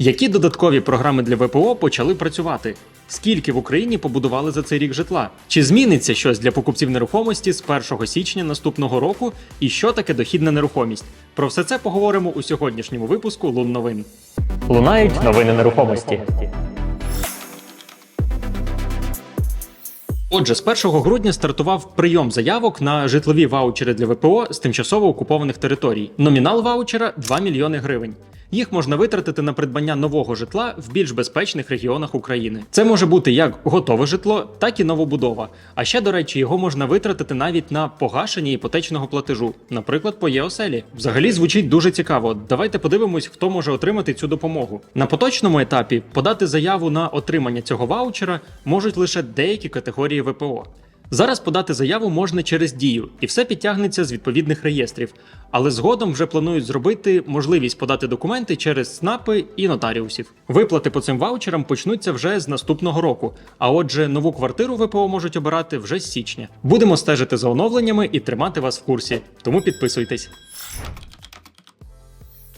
Які додаткові програми для ВПО почали працювати? Скільки в Україні побудували за цей рік житла? Чи зміниться щось для покупців нерухомості з 1 січня наступного року? І що таке дохідна нерухомість? Про все це поговоримо у сьогоднішньому випуску Лун новин. Лунають новини нерухомості. Отже, з 1 грудня стартував прийом заявок на житлові ваучери для ВПО з тимчасово окупованих територій. Номінал ваучера 2 мільйони гривень. Їх можна витратити на придбання нового житла в більш безпечних регіонах України. Це може бути як готове житло, так і новобудова. А ще, до речі, його можна витратити навіть на погашення іпотечного платежу, наприклад, по ЄОСЕЛі. Взагалі звучить дуже цікаво. Давайте подивимось, хто може отримати цю допомогу. На поточному етапі подати заяву на отримання цього ваучера можуть лише деякі категорії ВПО. Зараз подати заяву можна через дію, і все підтягнеться з відповідних реєстрів. Але згодом вже планують зробити можливість подати документи через СНАПи і нотаріусів. Виплати по цим ваучерам почнуться вже з наступного року. А отже, нову квартиру ВПО можуть обирати вже з січня. Будемо стежити за оновленнями і тримати вас в курсі. Тому підписуйтесь.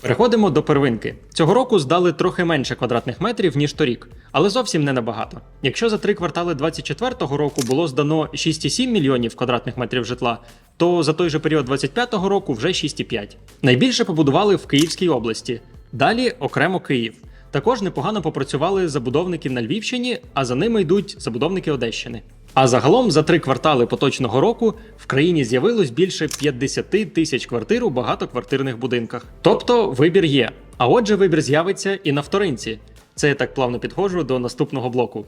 Переходимо до первинки. Цього року здали трохи менше квадратних метрів, ніж торік, але зовсім не набагато. Якщо за три квартали 2024 року було здано 6,7 мільйонів квадратних метрів житла, то за той же період 2025 року вже 6,5. Найбільше побудували в Київській області. Далі окремо Київ. Також непогано попрацювали забудовники на Львівщині, а за ними йдуть забудовники Одещини. А загалом за три квартали поточного року в країні з'явилось більше 50 тисяч квартир у багатоквартирних будинках. Тобто вибір є. А отже, вибір з'явиться і на вторинці. Це я так плавно підходжу до наступного блоку.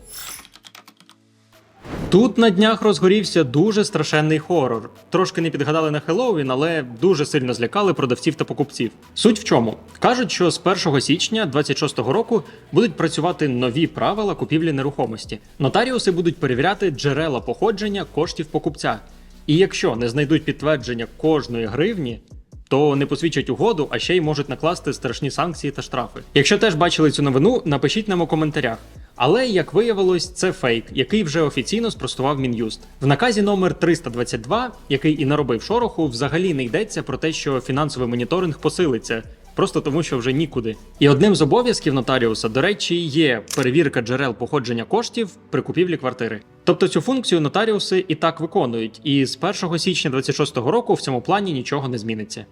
Тут на днях розгорівся дуже страшенний хорор. Трошки не підгадали на Хеллоуін, але дуже сильно злякали продавців та покупців. Суть в чому? Кажуть, що з 1 січня 26-го року будуть працювати нові правила купівлі нерухомості. Нотаріуси будуть перевіряти джерела походження коштів покупця. І якщо не знайдуть підтвердження кожної гривні, то не посвідчать угоду, а ще й можуть накласти страшні санкції та штрафи. Якщо теж бачили цю новину, напишіть нам у коментарях. Але як виявилось, це фейк, який вже офіційно спростував мін'юст. В наказі номер 322, який і наробив шороху, взагалі не йдеться про те, що фінансовий моніторинг посилиться. Просто тому, що вже нікуди. І одним з обов'язків нотаріуса, до речі, є перевірка джерел походження коштів при купівлі квартири. Тобто цю функцію нотаріуси і так виконують, і з 1 січня 26 року в цьому плані нічого не зміниться.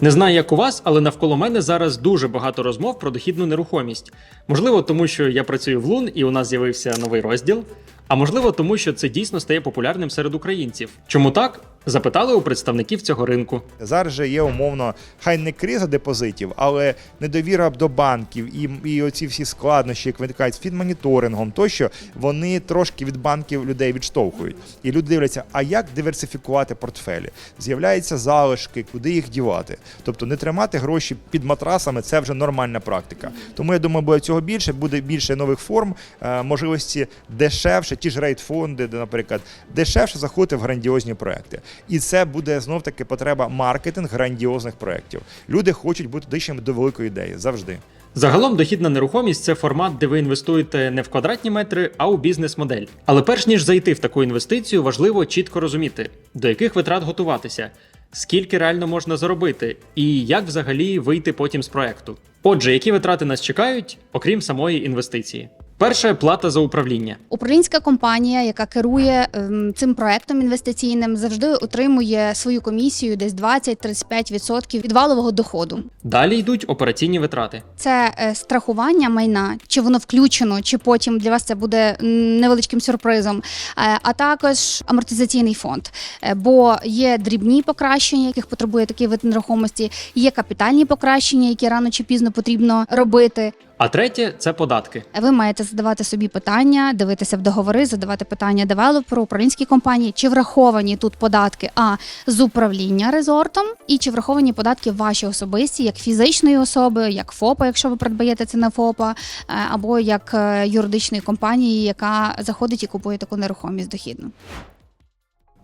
Не знаю, як у вас, але навколо мене зараз дуже багато розмов про дохідну нерухомість. Можливо, тому що я працюю в Лун і у нас з'явився новий розділ. А можливо, тому що це дійсно стає популярним серед українців. Чому так? Запитали у представників цього ринку. Зараз же є умовно, хай не криза депозитів, але недовіра до банків і, і оці всі складнощі, які виникають з фінмоніторингом, тощо вони трошки від банків людей відштовхують. І люди дивляться, а як диверсифікувати портфелі? З'являються залишки, куди їх дівати. Тобто не тримати гроші під матрасами це вже нормальна практика. Тому я думаю, буде цього більше, буде більше нових форм, е, можливості дешевше, ті ж рейд-фонди, де, наприклад, дешевше заходити в грандіозні проекти. І це буде знов таки потреба маркетинг грандіозних проєктів. Люди хочуть бути ближчими до великої ідеї завжди. Загалом дохідна нерухомість це формат, де ви інвестуєте не в квадратні метри, а у бізнес-модель. Але перш ніж зайти в таку інвестицію, важливо чітко розуміти, до яких витрат готуватися, скільки реально можна заробити, і як взагалі вийти потім з проекту. Отже, які витрати нас чекають, окрім самої інвестиції? Перше плата за управління. Управлінська компанія, яка керує ем, цим проектом інвестиційним, завжди отримує свою комісію десь 20-35% від валового доходу. Далі йдуть операційні витрати. Це е, страхування майна, чи воно включено, чи потім для вас це буде невеличким сюрпризом, Е, а також амортизаційний фонд. Е, Бо є дрібні покращення, яких потребує такий вид нерухомості, є капітальні покращення, які рано чи пізно потрібно робити. А третє це податки. Ви маєте задавати собі питання, дивитися в договори, задавати питання девелоперу, управлінській компанії, чи враховані тут податки а з управління резортом, і чи враховані податки ваші особисті, як фізичної особи, як ФОПа, якщо ви придбаєте це на ФОПа, е, або як е, юридичної компанії, яка заходить і купує таку нерухомість дохідну.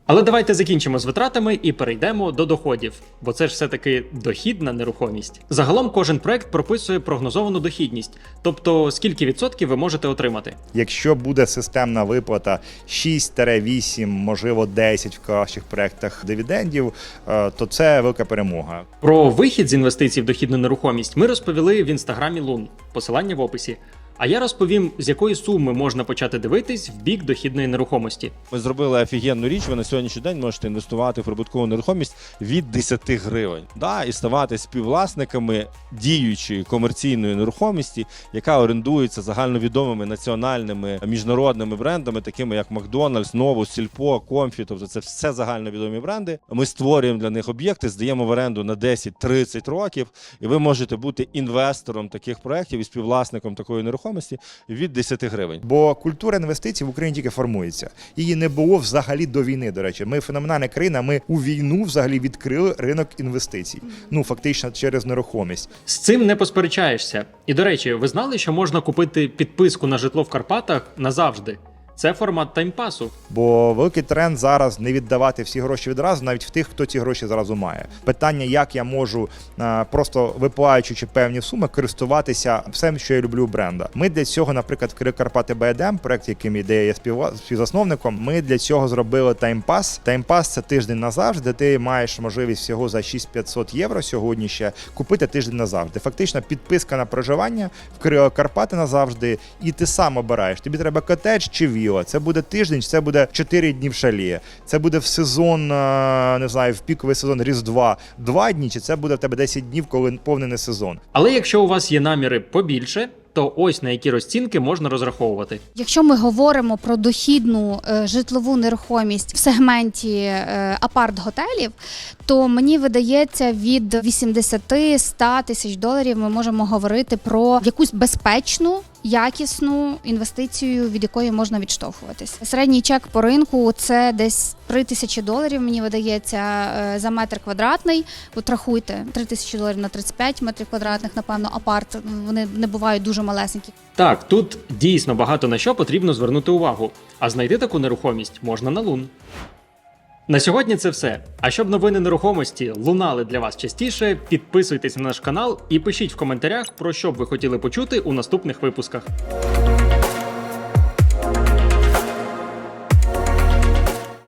Але давайте закінчимо з витратами і перейдемо до доходів, бо це ж все-таки дохідна нерухомість. Загалом кожен проект прописує прогнозовану дохідність, тобто скільки відсотків ви можете отримати. Якщо буде системна виплата 6-8, можливо 10 в кращих проектах дивідендів, е, то це велика перемога. Про вихід з інвестицій в дохідну нерухомість ми розповіли в інстаграмі Лун, посилання в описі. А я розповім, з якої суми можна почати дивитись в бік дохідної нерухомості. Ми зробили офігенну річ. Ви на сьогоднішній день можете інвестувати в прибуткову нерухомість від 10 гривень, да, і ставати співвласниками діючої комерційної нерухомості, яка орендується загальновідомими національними міжнародними брендами, такими як Макдональдс, Новус, Сільпо, Комфі. Тобто це все загальновідомі бренди. Ми створюємо для них об'єкти, здаємо в оренду на 10-30 років, і ви можете бути інвестором таких проєктів і співвласником такої нерухомості від 10 гривень. Бо культура інвестицій в Україні тільки формується. Її не було взагалі до війни. До речі, ми феноменальна країна. Ми у війну взагалі відкрили ринок інвестицій. Ну фактично через нерухомість. З цим не посперечаєшся. І до речі, ви знали, що можна купити підписку на житло в Карпатах назавжди. Це формат таймпасу. Бо великий тренд зараз не віддавати всі гроші відразу, навіть в тих, хто ці гроші зразу має. Питання, як я можу е, просто виплачуючи певні суми, користуватися всім, що я люблю бренда. Ми для цього, наприклад, в Карпати БДМ, проект, яким є співва- співзасновником. Ми для цього зробили таймпас. Таймпас це тиждень назавжди. Ти маєш можливість всього за 6500 євро сьогодні ще купити тиждень назавжди. Фактично, підписка на проживання в Карпати назавжди, і ти сам обираєш. Тобі треба котедж чи віла. Це буде тиждень, це буде 4 дні в шалі. Це буде в сезон, не знаю, в піковий сезон Різдва 2 дні, чи це буде в тебе 10 днів, коли повний не сезон. Але якщо у вас є наміри побільше, то ось на які розцінки можна розраховувати. Якщо ми говоримо про дохідну е, житлову нерухомість в сегменті е, апарт-готелів, то мені видається від 80-100 тисяч доларів ми можемо говорити про якусь безпечну. Якісну інвестицію, від якої можна відштовхуватись. Середній чек по ринку це десь 3 тисячі доларів. Мені видається е, за метр квадратний. От рахуйте 3 тисячі доларів на 35 метрів квадратних. Напевно, апарт вони не бувають дуже малесенькі. Так, тут дійсно багато на що потрібно звернути увагу, а знайти таку нерухомість можна на лун. На сьогодні це все. А щоб новини нерухомості лунали для вас частіше, підписуйтесь на наш канал і пишіть в коментарях, про що б ви хотіли почути у наступних випусках.